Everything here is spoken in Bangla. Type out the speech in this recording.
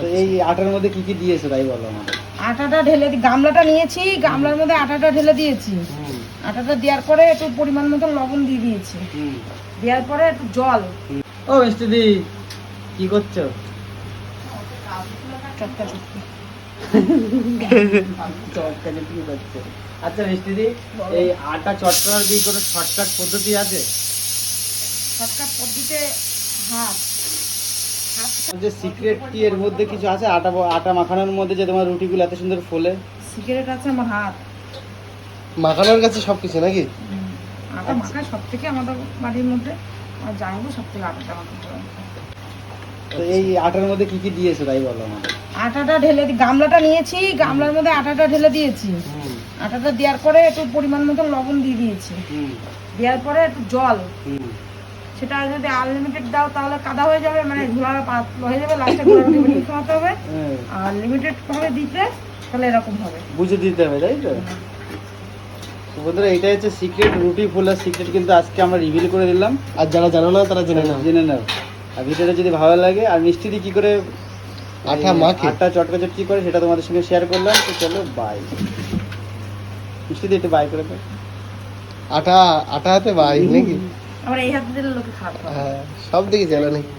তো এই আটার মধ্যে কি কি দিয়েছ তাই বলো আটাটা ঢেলে গামলাটা নিয়েছি গামলার মধ্যে আটাটা ঢেলে দিয়েছি। আটাটা দেওয়ার পরে একটু পরিমাণ মতো লবণ দিয়ে দিয়েছি। দেওয়ার পরে একটু জল। ও মিষ্টি কি করছ? আচ্ছা মিষ্টি এই আটা চটকানোর কি কোনো শর্টকাট পদ্ধতি আছে? চটকা পদ্ধতিতে হাত যে সিক্রেট কি এর মধ্যে কিছু আছে? আটা আটা মাখানোর মধ্যে যে তোমার রুটিগুলো এত সুন্দর ফোলে? সিগারেট আছে আমার হাত। মাখানোর কাছে সবকিছু নাকি? আটা মাখা সব থেকে আমাদের বাড়ির মধ্যে। আর জানব সব থেকে আটাটা মাখাতে তো এই আটার মধ্যে কি কি দিয়েছ তাই বলো আটাটা ঢেলে দি- গামলাটা নিয়েছি। গামলার মধ্যে আটাটা ঢেলে দিয়েছি। আটাটা দেওয়ার পরে একটু পরিমাণ মতো লবণ দিয়ে দিয়েছি। দেওয়ার পরে একটু জল। সেটা যদি আনলিমিটেড দাও তাহলে কাদা হয়ে যাবে মানে ঝোলা পাতলা হয়ে যাবে লাস্টে বানিয়ে খাওয়াতে হবে। হ্যাঁ, আর লিমিটেড ভাবে দিতে তাহলে এরকম হবে। বুঝে দিতে হবে তাই তো? বন্ধুরা এটাই হচ্ছে সিক্রেট রুটি ফোলার সিক্রেট কিন্তু আজকে আমরা রিভিল করে দিলাম। আর যারা জানো না তারা জেনে নাও। জেনে নাও। আর ভিডিওটা যদি ভালো লাগে আর মিষ্টি দিয়ে কি করে আটা এই মাখে। আটা চটকা চটকি করে সেটা তোমাদের সঙ্গে শেয়ার করলাম তো চলো বাই মিষ্টি দিয়ে একটু বাই করে দাও। আটা আটা হাতে ভাই নাকি? আবার এই হাতে দিলে লোকে খারাপ হয় হ্যাঁ সব দিকে নাকি